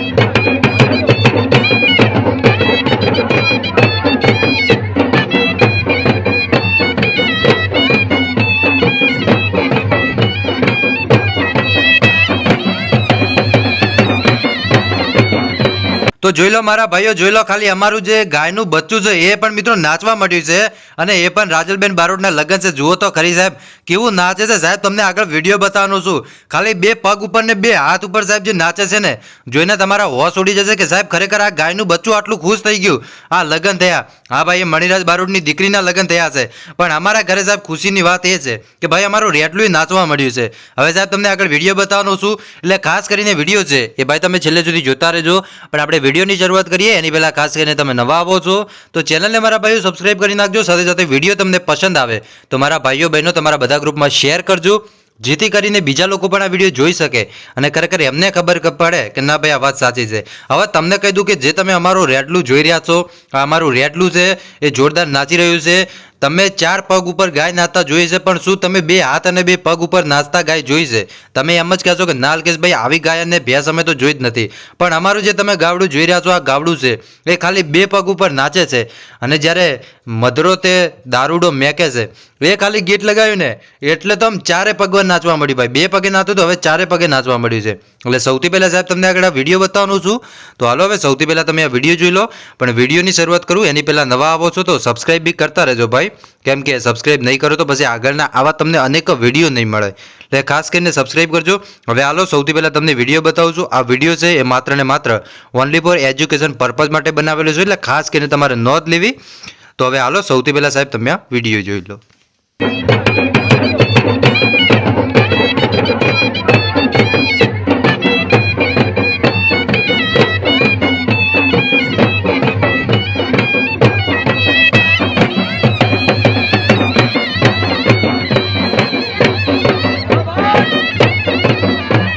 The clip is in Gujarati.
Thank you. તો જોઈ લો મારા ભાઈઓ, જોઈ લો ખાલી અમારું જે ગાયનું બચ્ચું છે, એ પણ મિત્રો નાચવા માંડ્યું છે અને એ પણ રાજલબેન બારોટના લગ્ન છે. જુઓ તો ખરી સાહેબ, કેવું નાચે છે? સાહેબ, તમને આગળ વીડિયો બતાવવાનો છું. ખાલી બે પગ ઉપર ને બે હાથ ઉપર સાહેબ જે નાચે છે ને, જોઈને તમારા હોશ ઉડી જશે કે સાહેબ, ખરેખર આ ગાયનું બચ્ચું આટલું ખુશ થઈ ગયું. આ લગ્ન થયા. હા ભાઈ, એ મણિરાજ બારોટની દીકરીના લગ્ન થયા છે. પણ અમારા ઘરે સાહેબ ખુશીની વાત એ છે કે ભાઈ, અમારું રેટલું નાચવા મળ્યું છે. હવે સાહેબ, તમને આગળ વીડિયો બતાવવાનો છું. એટલે ખાસ કરીને વીડિયો છે એ ભાઈ, તમે છેલ્લે સુધી જોતા રહેજો. પણ આપણે વિડીયોની શરૂઆત કરીએ. એની પહેલાં ખાસ કરીને તમે નવા આવો છો, તો ચેનલને મારા ભાઈઓ સબસ્ક્રાઇબ કરી નાખજો. સાથે સાથે વીડિયો તમને પસંદ આવે, તો મારા ભાઈઓ બહેનો તમારા બધા ગ્રુપમાં શેર કરજો, જેથી કરીને બીજા લોકો પણ આ વીડિયો જોઈ શકે અને ખરેખર એમને ખબર પડે કે ના ભાઈ, આ વાત સાચી છે. હવે તમને કહી દઉં કે જે તમે અમારું રેડલું જોઈ રહ્યા છો, આ અમારું રેડલું છે, એ જોરદાર નાચી રહ્યું છે તમે ચાર પગ ઉપર ગાય નાચતા જોઈ છે, પણ શું તમે બે હાથ અને બે પગ ઉપર નાચતા ગાય જોઈ છે? તમે એમ જ કહેશો કે ના ભાઈ આવી ગાય અને ભેંસ અમે તો જોઈ જ નથી. પણ અમારું જે તમે ગાવડું જોઈ રહ્યા છો, આ ગાવડું છે, એ ખાલી બે પગ ઉપર નાચે છે. અને જ્યારે મધરો તે દારૂડો મેકે છે એ ખાલી ગીત લગાવ્યું ને એટલે તો આમ ચારે પગ નાચવા મળ્યું ભાઈ. બે પગે નાચતું તો હવે ચારે પગે નાચવા મળ્યું છે. એટલે સૌથી પહેલાં સાહેબ તમને આગળ વીડિયો બતાવવાનું છું. તો હાલો હવે સૌથી પહેલાં તમે આ વીડિયો જોઈ લો. પણ વિડીયોની શરૂઆત કરું. એની પહેલાં નવા આવો છો તો સબસ્ક્રાઈબ બી કરતા રહેજો ભાઈ. કેમ કે સબસ્ક્રાઇબ નહીં કરો તો પછી આગળના આવા તમને અનેક વીડિયો નહીં મળે. એટલે ખાસ કરીને સબસ્ક્રાઇબ કરજો. હવે હાલો સૌથી પહેલાં તમને વીડિયો બતાવું છું. આ વીડિયો છે એ માત્ર ને માત્ર ઓનલી ફોર એજ્યુકેશન પર્પઝ માટે બનાવેલો છે. એટલે ખાસ કરીને તમારે નોંધ લેવી. તો હવે હાલો સૌથી પહેલાં સાહેબ તમે આ વીડિયો જોઈ લો. Thank you.